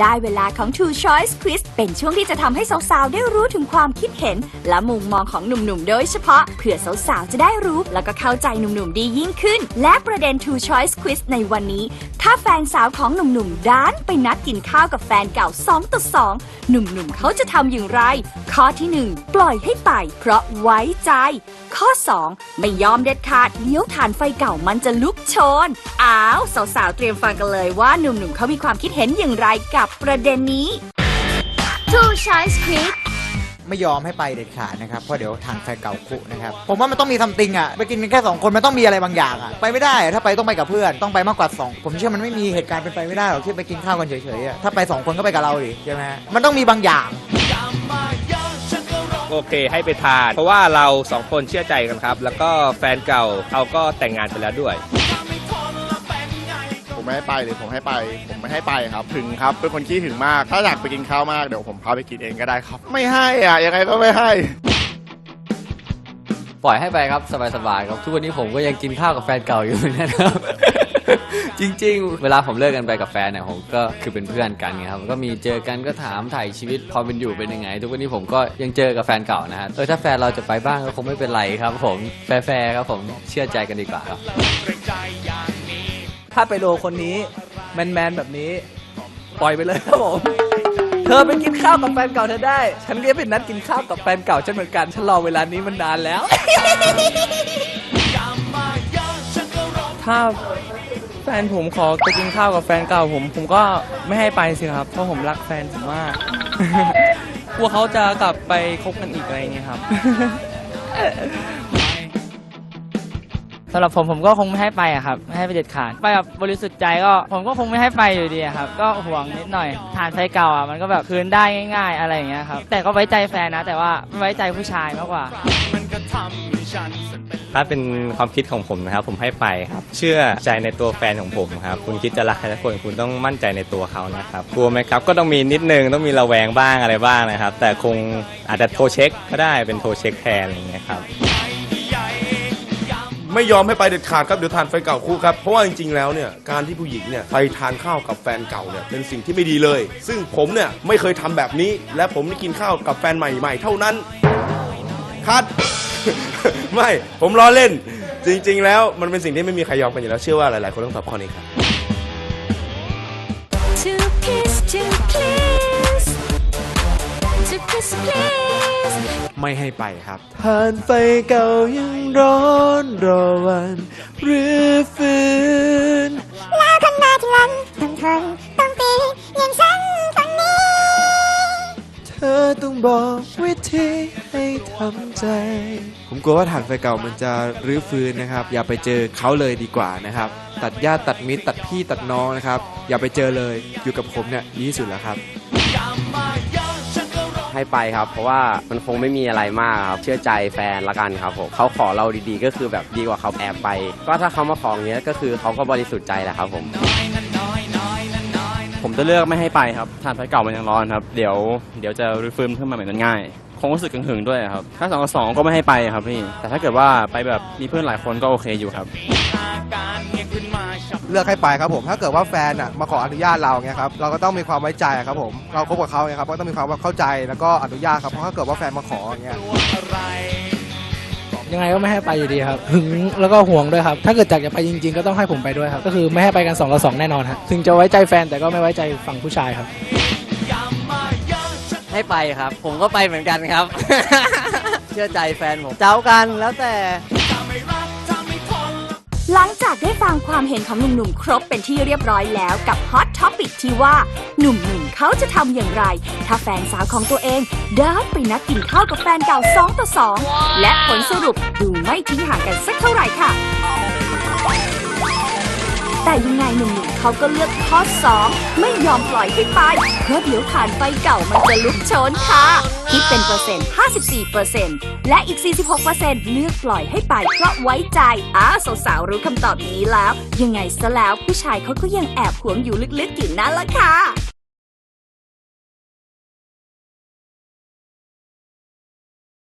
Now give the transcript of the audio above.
ได้เวลาของ Two Choice Quiz เป็นช่วงที่จะทำให้สาวๆ ได้รู้ถึงความคิดเห็น และมุมมองของหนุ่มๆ โดยเฉพาะ เพื่อสาวๆ จะได้รู้แล้วก็เข้าใจหนุ่มๆ ดียิ่งขึ้น และประเด็น Two Choice Quiz ในวันนี้ ถ้าแฟนสาวของหนุ่มๆ ด้านไปนัดกินข้าวกับแฟนเก่า2ต่อ2หนุ่มๆ เขาจะทำอย่างไร ข้อทีหนึ่1 ปล่อยให้ไป เพราะไว้ใจ ข้อ 2 ไม่ยอมเด็ดขาดเลี้ยวฐานไฟเก่ามันจะลุกโชน อ้าวสาวๆ เตรียมฟังกันเลยว่าหนุ่มๆ เขามีความคิดเห็นอย่างไรกับประเด็นนี้ Two Choice Quiz ไม่ยอมให้ไปเด็ดขาดนะครับ เพราะเดี๋ยวทางแฟนเก่าคุนะครับ ผมว่ามันต้องมีซัมติงอะ ไปกินกันแค่สองคนมันต้องมีอะไรบางอย่างอะ ไปไม่ได้อะถ้าไปต้องไปกับเพื่อน ต้องไปมากกว่าสองผมเชื่อมันไม่มีเหตุการณ์เป็นไปไม่ได้หรอกที่ไปกินข้าวกันเฉยๆอะถ้าไปสองคนก็ไปกับเราดิใช่ไหมฮะมันต้องมีบางอย่าง โอเคให้ไปทาน เพราะว่าเราสองคนเชื่อใจกันครับ แล้วก็แฟนเก่าเขาก็แต่งงานไปแล้วด้วย ผมไม่ให้ไปเลยผมให้ไป ผมไม่ให้ไปครับถึงครับเป็นคนขี้ถึงมากถ้าอยากไปกินข้าวมากเดี๋ยวผมพาไปกินเองก็ได้ครับ ไม่ให้อะยังไงก็ไม่ให้ ปล่อยให้ไปครับสบายๆครับทุกวันนี้ผมก็ยังกินข้าวกับแฟนเก่าอยู่นะครับ จริงๆ เวลาผมเลิกกันไปกับแฟนเนี่ยผมก็คือเป็นเพื่อนกันไงครับก็มีเจอกันก็ถามถ่ายชีวิตความเป็นอยู่เป็นยังไง ทุกวันนี้ผมก็ยังเจอกับแฟนเก่านะฮะเออถ้าแฟนเราจะไปบ้างก็คงไม่เป็นไรครับ ผมแฟร์ๆครับผมเชื่อใจกันดีกว่าครับ ถ้าไปโดนคนนี้ แมนแมนแบบนี้ ปล่อยไปเลยครับผม เธอไปกินข้าวกับแฟนเก่าเธอได้ ฉันก็เป็นนัดกินข้าวกับแฟนเก่าฉันเหมือนกัน ฉันรอเวลานี้มันนานแล้ว ถ้าแฟนผมขอไปกินข้าวกับแฟนเก่าผม ผมก็ไม่ให้ไปสิครับ เพราะผมรักแฟนผมมาก กลัวเขาจะกลับไปคบกันอีกอะไรเงี้ยครับำหรับผมผมก็คงไม่ให้ไปอะครับไม่ให้ไปเด็ดขาดไปแบบบริสุทธิ์ใจก็ผมก็คงไม่ให้ไปอยู่ดีอะครับก็ห่วงนิดหน่อยฐานไฟเก่าอะมันก็แบบคืนได้ง่าย ๆ อะไรอย่างเงี้ยครับแต่ก็ไว้ใจแฟนนะ แต่ว่าไม่ไว้ใจผู้ชายมากกว่า ถ้าเป็นความคิดของผมนะครับ ผมให้ไปครับ เชื่อใจในตัวแฟนของผมครับ คุณคิดจะรักใครสักคนคุณต้องมั่นใจในตัวเขานะครับกลัวไหมครับก็ต้องมีนิดนึงต้องมีระแวงบ้างอะไรบ้างนะครับ แต่คงอาจจะโทรเช็คก็ได้เป็นโทรเช็คแทนอะไรอย่างเงี้ยครับ ไม่ยอมให้ไปเด็ดขาดครับเดี๋ยวทานแฟนเก่าคู่ครับเพราะว่าจริงๆแล้วเนี่ยการที่ผู้หญิงเนี่ยไปทานข้าวกับแฟนเก่าเนี่ยเป็นสิ่งที่ไม่ดีเลย ซึ่งผมเนี่ยไม่เคยทำแบบนี้ และผมได้กินข้าวกับแฟนใหม่ๆ เท่านั้นคัด ไม่ผมล้อเล่น จริง ๆ แล้วมันเป็นสิ่งที่ไม่มีใครยอมกันอยู่แล้วเชื่อว่าหลายๆคนต้องตอบข้อนี้ครับ To kiss please ไม่ให้ไปครับผ่านไฟเก่ายังร้อนรอวันหรือฟื้นแล้วคนหน้าที่รันต้องทนต้องปีอย่างฉันคนนี้ เธอต้องบอกวิธีให้ทำใจ ผมกลัวว่าฐานไฟเก่ามันจะรื้อฟื้นนะครับ อย่าไปเจอเขาเลยดีกว่านะครับ ตัดญาติตัดมิตรตัดพี่ตัดน้องนะครับ อย่าไปเจอเลยอยู่กับผมเนี่ยดีที่สุดแล้วครับ ให้ไปครับ เพราะว่ามันคงไม่มีอะไรมากครับ เชื่อใจแฟนละกันครับผมเขาขอเราดีๆ ก็คือแบบดีกว่าเขาแอบไป ก็ถ้าเขามาของเงี้ยก็คือเขาก็บริสุทธิ์ใจแหละครับผมผมจะเลือกไม่ให้ไปครับทานไฟเก่ามันยังร้อนครับ เดี๋ยวเดี๋ยวจะรื้อฟื้นขึ้นมาใหม่มันง่ายคงรู้สึกหึงๆด้วยครับ ถ้าสองกับสองก็ไม่ให้ไปครับพี่ แต่ถ้าเกิดว่าไปแบบมีเพื่อนหลายคนก็โอเคอยู่ครับ เลือกให้ไปครับผมถ้าเกิดว่าแฟนอะมาขออนุญาตเราเงี้ยครับเราก็ต้องมีความไว้ใจครับผมเราคบกับเขาเนี่ยครับก็ต้องมีความเข้าใจแล้วก็อนุญาตครับเพราะถ้าเกิดว่าแฟนมาขออย่างเงี้ยยังไงก็ไม่ให้ไปอยู่ดีครับหึงแล้วก็ห่วงด้วยครับ ถ้าเกิดจากจะไปจริง ๆ ก็ต้องให้ผมไปด้วยครับ ก็คือไม่ให้ไปกัน2องกับสแน่นอนครับถึงจะไว้ใจแฟนแต่ก็ไม่ไว้ใจฝั่งผู้ชายครับ ให้ไปครับ ผมก็ไปเหมือนกันครับ เชื่อใจแฟนผมเจ้ากันแล้วแต่ หลังจากได้ฟังความเห็นของหนุ่มๆ ครบเป็นที่เรียบร้อยแล้วกับฮอตท็อปิกที่ว่า หนุ่มๆเขาจะทำอย่างไร ถ้าแฟนสาวของตัวเองเดินไปนัดกินข้าวกับแฟนเก่า 2 ต่อ 2 และผลสรุปดูไม่ทิ้งห่างกันสักเท่าไหร่ค่ะ แต่ยังไงหนุ่มๆเขาก็เลือกข้อ 2 ไม่ยอมปล่อยให้ไป เพราะเดี๋ยวฐานไฟเก่ามันจะลุกโชนค่ะ คิดเป็นเปอร์เซ็นต์ 54เปอร์เซ็นต์และอีก 46เปอร์เซ็นต์เลือกปล่อยให้ไปเพราะไว้ใจ อ้าสาวๆรู้คำตอบนี้แล้ว ยังไงซะแล้วผู้ชายเขาก็ยังแอบหวงอยู่ลึกๆอยู่นั่นละค่ะ